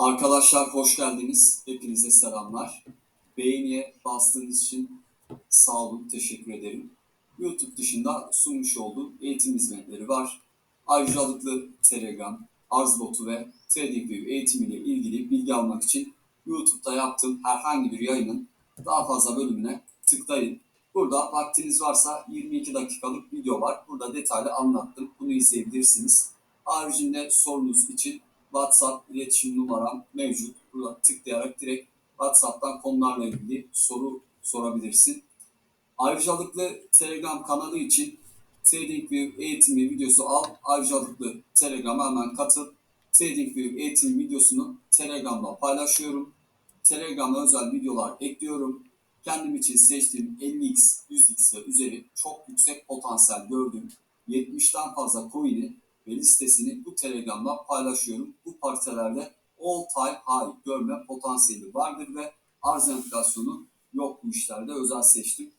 Arkadaşlar hoş geldiniz. Hepinize selamlar. Beğeniye bastığınız için sağ olun, teşekkür ederim. YouTube dışında sunmuş olduğum eğitim hizmetleri var. Ayrıcalıklı Telegram, arz botu ve TradingView eğitimiyle ilgili bilgi almak için YouTube'da yaptığım herhangi bir yayının daha fazla bölümüne tıklayın. Burada vaktiniz varsa 22 dakikalık video var. Burada detaylı anlattım. Bunu izleyebilirsiniz. Haricinde sorunuz için WhatsApp iletişim numaram mevcut. Burada tıklayarak direkt WhatsApp'tan konularla ilgili soru sorabilirsin. Ayrıcalıklı Telegram kanalı için TradingView eğitimi videosu al. Ayrıcalıklı Telegram'a hemen katıl. TradingView eğitim videosunu Telegram'da paylaşıyorum. Telegram'a özel videolar ekliyorum. Kendim için seçtiğim 50x, 100x ve üzeri çok yüksek potansiyel gördüğüm 70'ten fazla coin'i ve listesini bu Telegram'da paylaşıyorum. Bu paritelerde all time high görme potansiyeli vardır ve arz enflasyonu yok bu işlerde özel seçtim.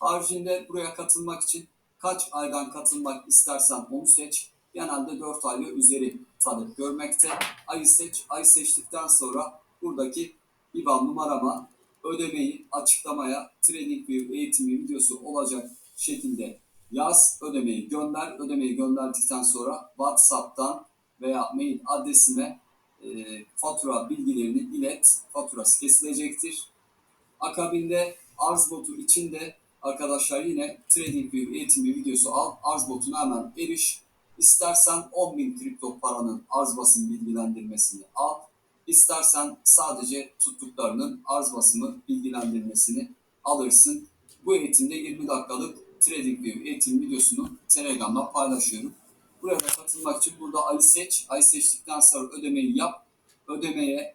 Haricinde buraya katılmak için kaç aydan katılmak istersen onu seç. Genelde 4 ay ve üzeri talep görmekte. Ayı seç. Ay seçtikten sonra buradaki IBAN numarama ödemeyi açıklamaya TradingView eğitimi videosu olacak şekilde yaz, ödemeyi gönder. Ödemeyi gönderdikten sonra WhatsApp'tan veya mail adresime e, fatura bilgilerini ilet. Faturası kesilecektir. Akabinde arz botu için de arkadaşlar yine TradingView eğitimi videosu al. Arz botuna hemen eriş. İstersen 10.000 kripto paranın arz basın bilgilendirmesini al. İstersen sadece tuttuklarının arz basımı bilgilendirmesini alırsın. Bu eğitimde 20 dakikalık TradingView eğitim videosunu Telegram'da paylaşıyorum. Buraya katılmak için burada ayı seç. Ayı seçtikten sonra ödemeyi yap. Ödemeye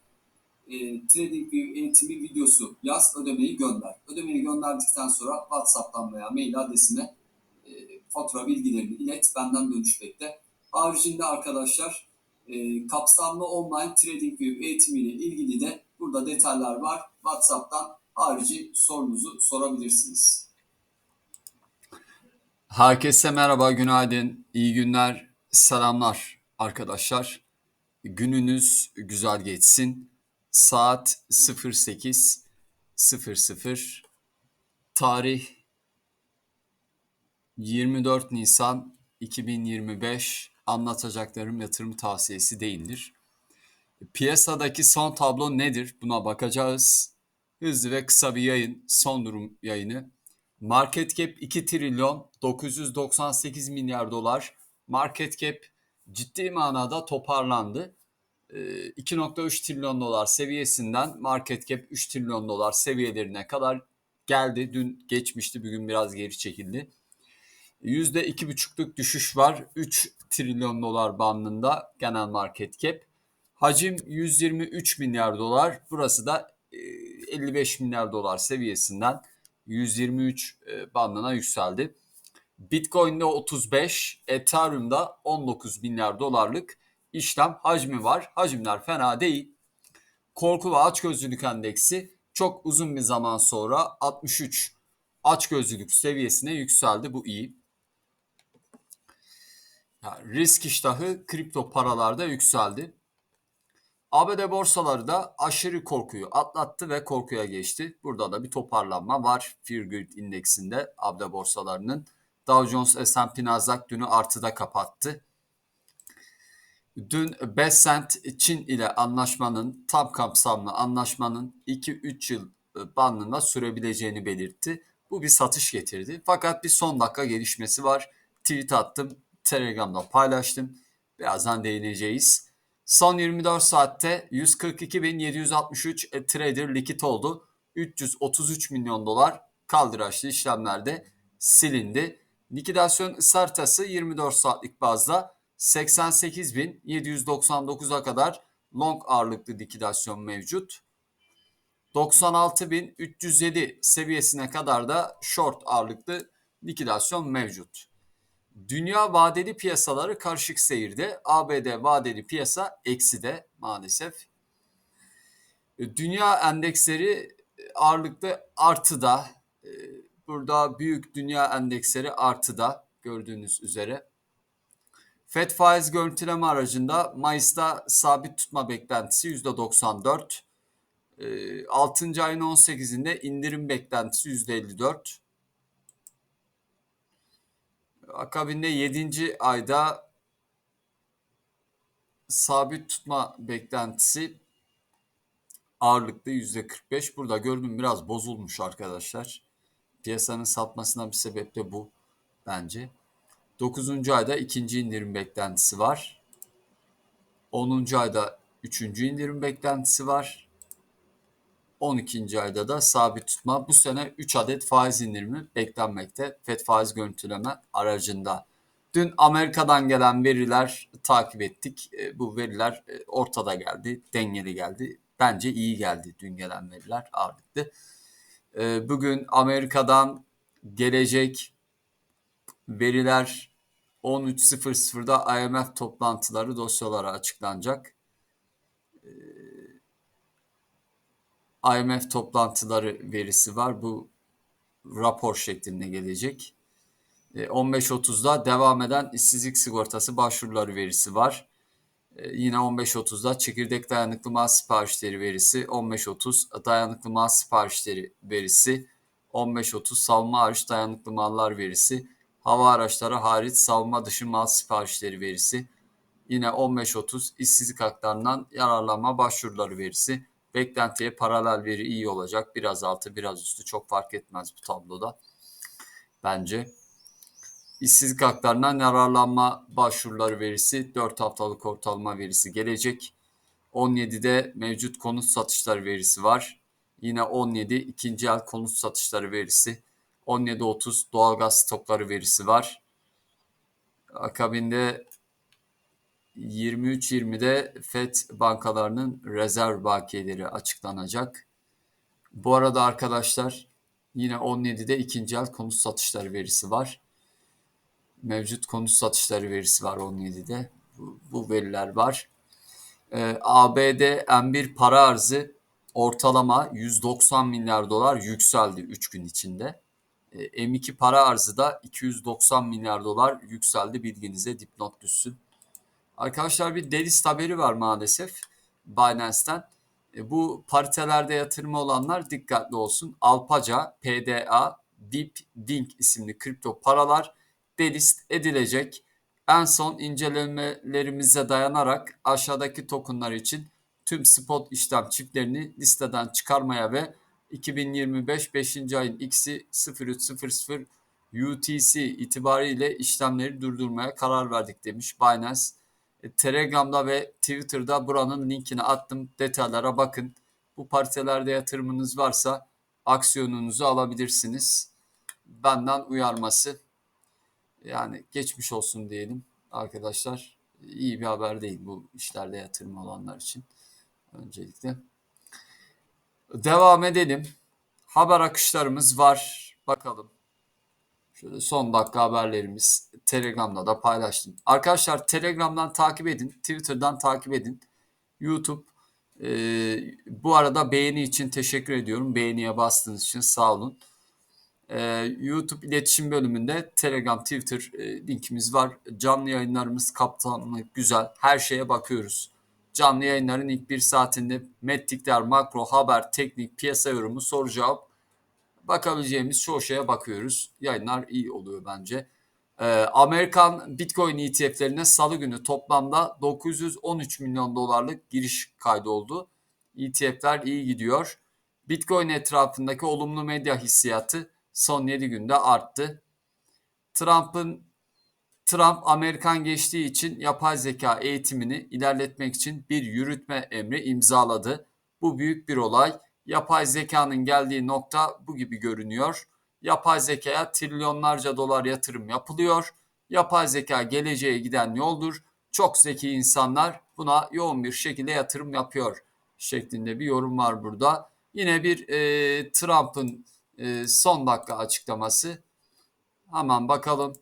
e, TradingView eğitimi videosu yaz. Ödemeyi gönder. Ödemeyi gönderdikten sonra WhatsApp'tan veya mail adresine e, fatura bilgilerini ilet. Benden dönüş bekle. Haricinde arkadaşlar e, kapsamlı online TradingView eğitimiyle ilgili de burada detaylar var. WhatsApp'tan harici sorunuzu sorabilirsiniz. Herkese merhaba, günaydın, iyi günler, selamlar arkadaşlar. Gününüz güzel geçsin. Saat 08.00. Tarih 24 Nisan 2025. Anlatacaklarım yatırım tavsiyesi değildir. Piyasadaki son tablo nedir? Buna bakacağız. Hızlı ve kısa bir yayın, son durum yayını. Market cap 2 trilyon 998 milyar dolar. Market cap ciddi manada toparlandı. 2.3 ee, trilyon dolar seviyesinden market cap 3 trilyon dolar seviyelerine kadar geldi. Dün geçmişti, bugün biraz geri çekildi. %2,5'luk düşüş var. 3 trilyon dolar bandında genel market cap. Hacim 123 milyar dolar. Burası da 55 milyar dolar seviyesinden 123 e, bandına yükseldi. Bitcoin'de 35, Ethereum'da 19 milyar dolarlık işlem hacmi var. Hacimler fena değil. Korku ve açgözlülük endeksi çok uzun bir zaman sonra 63 açgözlülük seviyesine yükseldi. Bu iyi. Yani risk iştahı kripto paralarda yükseldi. ABD borsaları da aşırı korkuyu atlattı ve korkuya geçti. Burada da bir toparlanma var. Fear indeksinde ABD borsalarının. Dow Jones S&P Nasdaq dünü artıda kapattı. Dün Besant Çin ile anlaşmanın tam kapsamlı anlaşmanın 2-3 yıl e, bandında sürebileceğini belirtti. Bu bir satış getirdi. Fakat bir son dakika gelişmesi var. Tweet attım, Telegram'da paylaştım. Birazdan değineceğiz. Son 24 saatte 142.763 e, trader likit oldu. 333 milyon dolar kaldıraçlı işlemlerde silindi. Likidasyon ısartası 24 saatlik bazda 88.799'a kadar long ağırlıklı likidasyon mevcut. 96.307 seviyesine kadar da short ağırlıklı likidasyon mevcut. Dünya vadeli piyasaları karışık seyirde. ABD vadeli piyasa eksi de maalesef. Dünya endeksleri ağırlıklı artıda. Burada büyük dünya endeksleri artıda gördüğünüz üzere. FED faiz görüntüleme aracında Mayıs'ta sabit tutma beklentisi %94. 6. Ee, ayın 18'inde indirim beklentisi %54. Akabinde 7. ayda sabit tutma beklentisi ağırlıklı %45. Burada gördüğüm biraz bozulmuş arkadaşlar. Piyasanın satmasına bir sebep de bu bence. 9. ayda ikinci indirim beklentisi var. 10. ayda üçüncü indirim beklentisi var. 12. ayda da sabit tutma. Bu sene 3 adet faiz indirimi beklenmekte. FED faiz görüntüleme aracında. Dün Amerika'dan gelen veriler takip ettik. E, bu veriler e, ortada geldi, dengeli geldi. Bence iyi geldi dün gelen veriler ağırlıklı. E, bugün Amerika'dan gelecek veriler 13.00'da IMF toplantıları dosyalara açıklanacak. IMF toplantıları verisi var. Bu rapor şeklinde gelecek. 15.30'da devam eden işsizlik sigortası başvuruları verisi var. Yine 15.30'da çekirdek dayanıklı mal siparişleri verisi, 15.30 dayanıklı mal siparişleri verisi, 15.30 savunma hariç dayanıklı mallar verisi, hava araçları hariç savunma dışı mal siparişleri verisi, yine 15.30 işsizlik haklarından yararlanma başvuruları verisi, beklentiye paralel veri iyi olacak. Biraz altı biraz üstü çok fark etmez bu tabloda bence. İşsizlik haklarından yararlanma başvuruları verisi 4 haftalık ortalama verisi gelecek. 17'de mevcut konut satışları verisi var. Yine 17 ikinci el konut satışları verisi. 17.30 doğalgaz stokları verisi var. Akabinde 23.20'de FED bankalarının rezerv bakiyeleri açıklanacak. Bu arada arkadaşlar yine 17'de ikinci el konut satışları verisi var. Mevcut konut satışları verisi var 17'de. Bu, bu veriler var. Ee, ABD M1 para arzı ortalama 190 milyar dolar yükseldi 3 gün içinde. Ee, M2 para arzı da 290 milyar dolar yükseldi bilginize dipnot düşsün. Arkadaşlar bir delist haberi var maalesef Binance'ten. E, bu paritelerde yatırımı olanlar dikkatli olsun. Alpaca, PDA, Deep Dink isimli kripto paralar delist edilecek. En son incelemelerimize dayanarak aşağıdaki tokenlar için tüm spot işlem çiftlerini listeden çıkarmaya ve 2025 5. ayın X'i 0300 UTC itibariyle işlemleri durdurmaya karar verdik demiş Binance. Telegram'da ve Twitter'da buranın linkini attım. Detaylara bakın. Bu partilerde yatırımınız varsa aksiyonunuzu alabilirsiniz. Benden uyarması. Yani geçmiş olsun diyelim arkadaşlar. İyi bir haber değil bu işlerde yatırım olanlar için. Öncelikle. Devam edelim. Haber akışlarımız var. Bakalım. Şöyle son dakika haberlerimiz Telegram'da da paylaştım. Arkadaşlar Telegram'dan takip edin, Twitter'dan takip edin. YouTube e, bu arada beğeni için teşekkür ediyorum. Beğeniye bastığınız için sağ olun. E, YouTube iletişim bölümünde Telegram, Twitter e, linkimiz var. Canlı yayınlarımız kapsamlı, güzel. Her şeye bakıyoruz. Canlı yayınların ilk bir saatinde mettikler, makro, haber, teknik, piyasa yorumu, soru cevap bakabileceğimiz çoğu şeye bakıyoruz. Yayınlar iyi oluyor bence. Ee, Amerikan Bitcoin ETF'lerine salı günü toplamda 913 milyon dolarlık giriş kaydoldu. ETF'ler iyi gidiyor. Bitcoin etrafındaki olumlu medya hissiyatı son 7 günde arttı. Trump'ın Trump Amerikan geçtiği için yapay zeka eğitimini ilerletmek için bir yürütme emri imzaladı. Bu büyük bir olay yapay zekanın geldiği nokta bu gibi görünüyor. Yapay zekaya trilyonlarca dolar yatırım yapılıyor. Yapay zeka geleceğe giden yoldur. Çok zeki insanlar buna yoğun bir şekilde yatırım yapıyor şeklinde bir yorum var burada. Yine bir e, Trump'ın e, son dakika açıklaması. Hemen bakalım.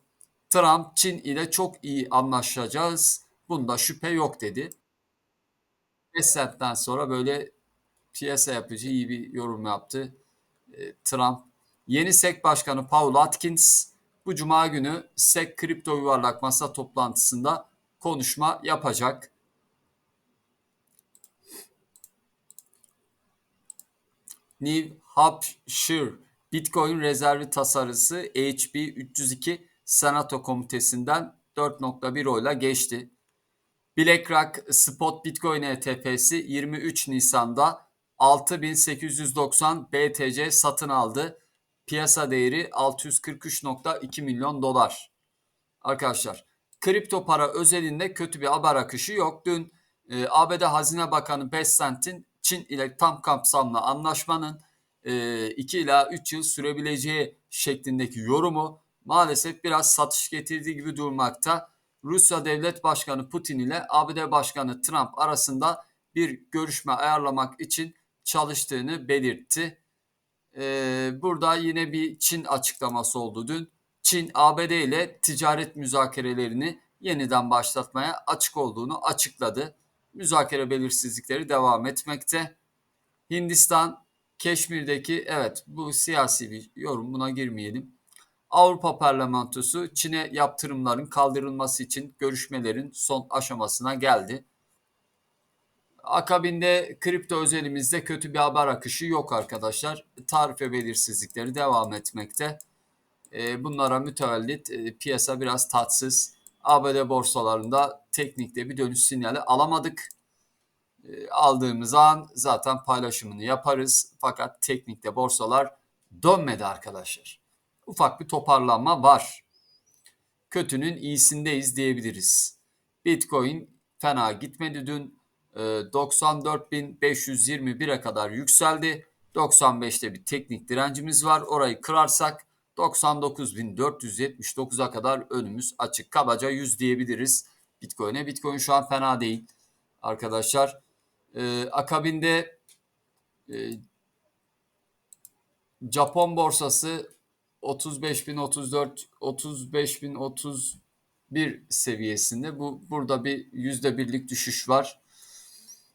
Trump Çin ile çok iyi anlaşacağız. Bunda şüphe yok dedi. 5 saatten sonra böyle piyasa yapıcı iyi bir yorum yaptı e, Trump. Yeni SEC Başkanı Paul Atkins bu cuma günü SEC kripto yuvarlak masa toplantısında konuşma yapacak. New Hampshire Bitcoin rezervi tasarısı HB 302 Senato Komitesi'nden 4.1 oyla geçti. BlackRock Spot Bitcoin ETF'si 23 Nisan'da 6890 BTC satın aldı. Piyasa değeri 643.2 milyon dolar. Arkadaşlar kripto para özelinde kötü bir haber akışı yok. Dün e, ABD Hazine Bakanı Bessent'in Çin ile tam kapsamlı anlaşmanın 2 ila 3 yıl sürebileceği şeklindeki yorumu maalesef biraz satış getirdiği gibi durmakta. Rusya Devlet Başkanı Putin ile ABD Başkanı Trump arasında bir görüşme ayarlamak için çalıştığını belirtti. Ee, burada yine bir Çin açıklaması oldu dün. Çin ABD ile ticaret müzakerelerini yeniden başlatmaya açık olduğunu açıkladı. Müzakere belirsizlikleri devam etmekte. Hindistan Keşmir'deki evet bu siyasi bir yorum buna girmeyelim. Avrupa Parlamentosu Çin'e yaptırımların kaldırılması için görüşmelerin son aşamasına geldi. Akabinde kripto özelimizde kötü bir haber akışı yok arkadaşlar. Tarife belirsizlikleri devam etmekte. E, bunlara mütevellit e, piyasa biraz tatsız. ABD borsalarında teknikte bir dönüş sinyali alamadık. E, aldığımız an zaten paylaşımını yaparız. Fakat teknikte borsalar dönmedi arkadaşlar. Ufak bir toparlanma var. Kötünün iyisindeyiz diyebiliriz. Bitcoin fena gitmedi dün. 94.521'e kadar yükseldi. 95'te bir teknik direncimiz var. Orayı kırarsak 99.479'a kadar önümüz açık. Kabaca 100 diyebiliriz Bitcoin'e. Bitcoin şu an fena değil arkadaşlar. Ee, akabinde e, Japon borsası 35.034 35.031 seviyesinde. Bu burada bir yüzde birlik düşüş var.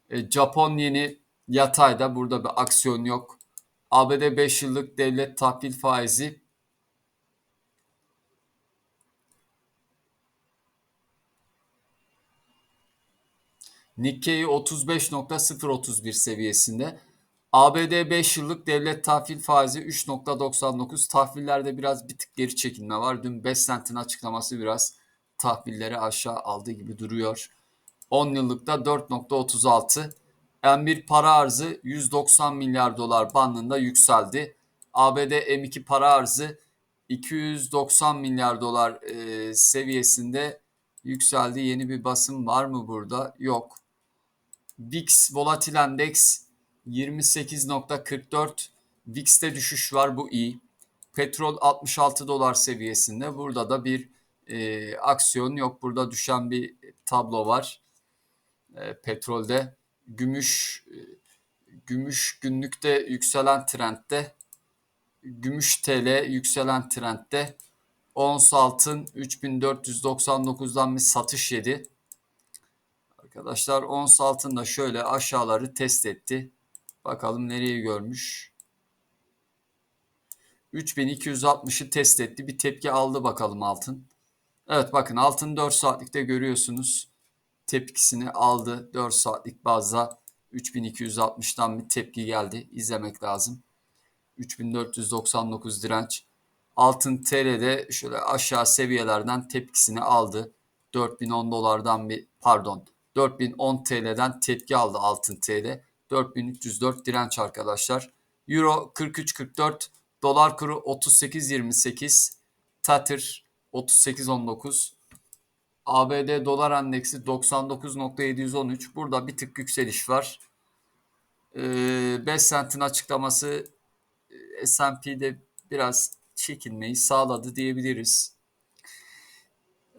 E, Japon yeni yatayda burada bir aksiyon yok. ABD 5 yıllık devlet tahvil faizi Nikkei 35.031 seviyesinde. ABD 5 yıllık devlet tahvil faizi 3.99. Tahvillerde biraz bir tık geri çekilme var. Dün 5 sentin açıklaması biraz tahvilleri aşağı aldı gibi duruyor. 10 yıllıkta 4.36. M1 para arzı 190 milyar dolar bandında yükseldi. ABD M2 para arzı 290 milyar dolar e, seviyesinde yükseldi. Yeni bir basım var mı burada? Yok. VIX Volatil Endeks 28.44. VIX'te düşüş var bu iyi. Petrol 66 dolar seviyesinde. Burada da bir e, aksiyon yok. Burada düşen bir tablo var. E, petrolde gümüş e, gümüş günlükte yükselen trendde. Gümüş TL yükselen trendde. Ons altın 3499'dan bir satış yedi. Arkadaşlar ons altın da şöyle aşağıları test etti. Bakalım nereyi görmüş. 3260'ı test etti. Bir tepki aldı bakalım altın. Evet bakın altın 4 saatlikte görüyorsunuz. Tepkisini aldı. 4 saatlik bazda 3260'dan bir tepki geldi. İzlemek lazım. 3499 direnç. Altın TL'de şöyle aşağı seviyelerden tepkisini aldı. 4010 dolardan bir pardon 4010 TL'den tepki aldı altın TL. 4304 direnç arkadaşlar. Euro 43.44, dolar kuru 38.28, Tether 38.19, ABD dolar endeksi 99.713. Burada bir tık yükseliş var. Ee, 5 sentin açıklaması e, S&P'de biraz çekilmeyi sağladı diyebiliriz.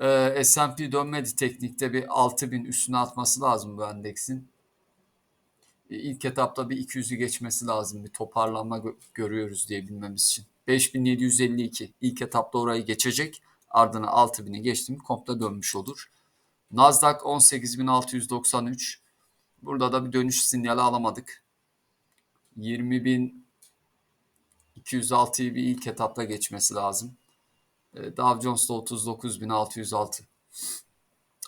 Ee, S&P dönmedi teknikte bir 6000 üstüne atması lazım bu endeksin. Ee, ilk etapta bir 200'ü geçmesi lazım. Bir toparlanma gö- görüyoruz diyebilmemiz için. 5752 ilk etapta orayı geçecek. Ardına 6000'i geçti mi komple dönmüş olur. Nasdaq 18693. Burada da bir dönüş sinyali alamadık. 20206'yı bir ilk etapta geçmesi lazım. Ee, Dow Jones'da 39606.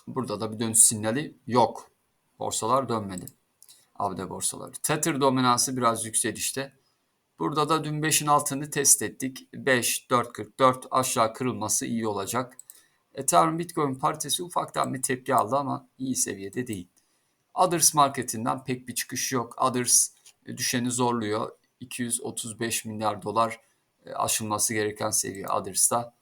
Burada da bir dönüş sinyali yok. Borsalar dönmedi. ABD borsaları. Tether dominansı biraz yükselişte. Burada da dün 5'in altını test ettik. 5, 4.44 aşağı kırılması iyi olacak. Ethereum Bitcoin paritesi ufaktan bir tepki aldı ama iyi seviyede değil. Others marketinden pek bir çıkış yok. Others e, düşeni zorluyor. 235 milyar dolar e, aşılması gereken seviye Others'ta.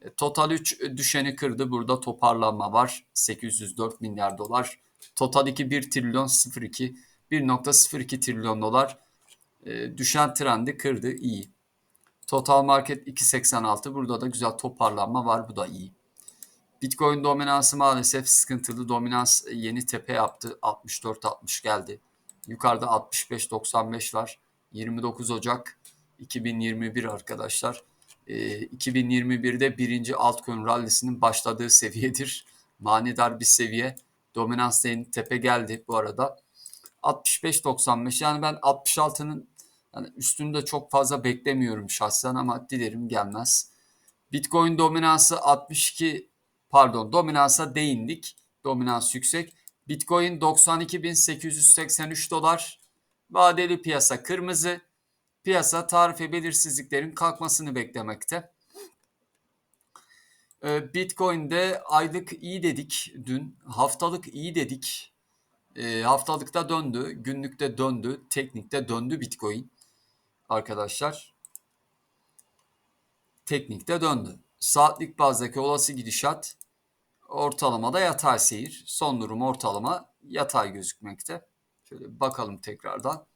E, Total 3 düşeni kırdı. Burada toparlanma var. 804 milyar dolar. Total 2 1 trilyon 02 1.02 trilyon dolar e, düşen trendi kırdı. iyi. Total market 2.86. Burada da güzel toparlanma var. Bu da iyi. Bitcoin dominansı maalesef sıkıntılı. Dominans yeni tepe yaptı. 64-60 geldi. Yukarıda 65-95 var. 29 Ocak 2021 arkadaşlar. Ee, 2021'de birinci altcoin rallisinin başladığı seviyedir. Manidar bir seviye. Dominans yeni tepe geldi bu arada. 65-95 yani ben 66'nın yani üstünde çok fazla beklemiyorum şahsen ama dilerim gelmez. Bitcoin dominansı 62 pardon dominansa değindik. Dominans yüksek. Bitcoin 92.883 dolar. Vadeli piyasa kırmızı. Piyasa tarife belirsizliklerin kalkmasını beklemekte. Ee, Bitcoin'de aylık iyi dedik dün. Haftalık iyi dedik. E, haftalıkta döndü, günlükte döndü, teknikte döndü Bitcoin arkadaşlar. Teknikte döndü. Saatlik bazdaki olası gidişat ortalamada yatay seyir. Son durum ortalama yatay gözükmekte. Şöyle bakalım tekrardan.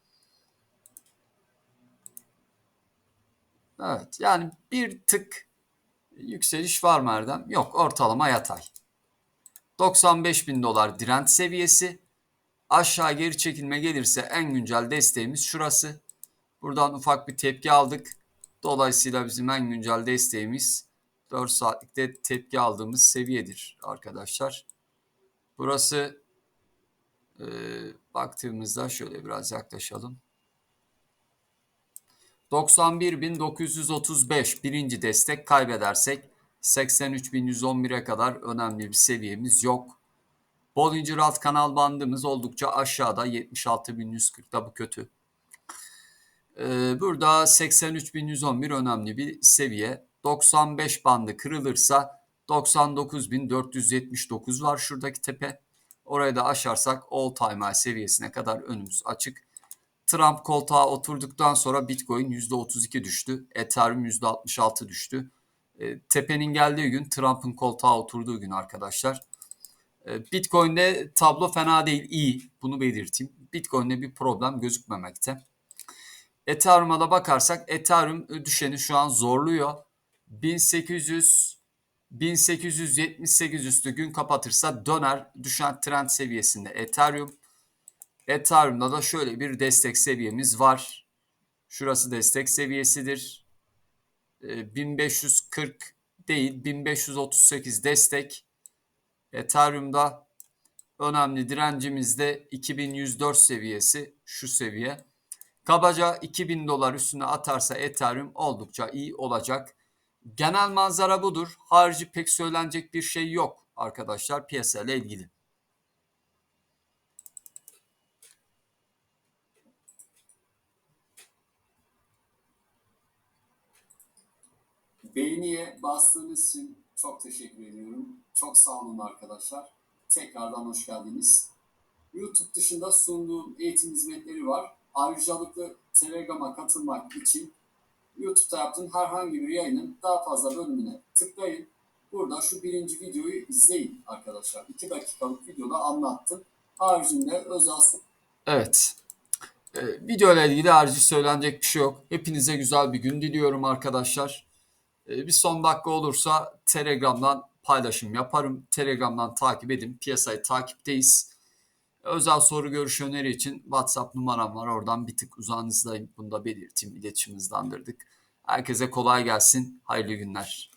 Evet yani bir tık yükseliş var mı Erdem? Yok ortalama yatay. 95 bin dolar direnç seviyesi. Aşağı geri çekilme gelirse en güncel desteğimiz şurası. Buradan ufak bir tepki aldık. Dolayısıyla bizim en güncel desteğimiz 4 saatlikte tepki aldığımız seviyedir arkadaşlar. Burası e, baktığımızda şöyle biraz yaklaşalım. 91.935 birinci destek kaybedersek 83.111'e kadar önemli bir seviyemiz yok. Bollinger alt kanal bandımız oldukça aşağıda 76.140'da bu kötü. Ee, burada 83.111 önemli bir seviye. 95 bandı kırılırsa 99.479 var şuradaki tepe. Orayı da aşarsak all time high seviyesine kadar önümüz açık. Trump koltuğa oturduktan sonra Bitcoin %32 düştü. Ethereum %66 düştü. E, tepenin geldiği gün Trump'ın koltuğa oturduğu gün arkadaşlar. E, Bitcoin'de tablo fena değil, iyi. Bunu belirteyim. Bitcoin'de bir problem gözükmemekte. Ethereum'a da bakarsak Ethereum düşeni şu an zorluyor. 1800 1878 üstü gün kapatırsa döner düşen trend seviyesinde Ethereum. Ethereum'da da şöyle bir destek seviyemiz var. Şurası destek seviyesidir. 1540 değil 1538 destek. Ethereum'da önemli direncimiz de 2104 seviyesi şu seviye. Kabaca 2000 dolar üstüne atarsa Ethereum oldukça iyi olacak. Genel manzara budur. Harici pek söylenecek bir şey yok arkadaşlar piyasayla ilgili. Beğeniye bastığınız için çok teşekkür ediyorum. Çok sağ olun arkadaşlar. Tekrardan hoş geldiniz. YouTube dışında sunduğum eğitim hizmetleri var. Ayrıcalıklı Telegram'a katılmak için YouTube'da yaptığım herhangi bir yayının daha fazla bölümüne tıklayın. Burada şu birinci videoyu izleyin arkadaşlar. 2 dakikalık videoda anlattım. Haricinde özel Evet. Ee, video ile ilgili harici söylenecek bir şey yok. Hepinize güzel bir gün diliyorum arkadaşlar. Ee, bir son dakika olursa Telegram'dan paylaşım yaparım. Telegram'dan takip edin. Piyasayı takipteyiz. Özel soru görüş öneri için WhatsApp numaram var. Oradan bir tık uzağınızdayım. Bunu da belirteyim. İletişim hızlandırdık. Herkese kolay gelsin. Hayırlı günler.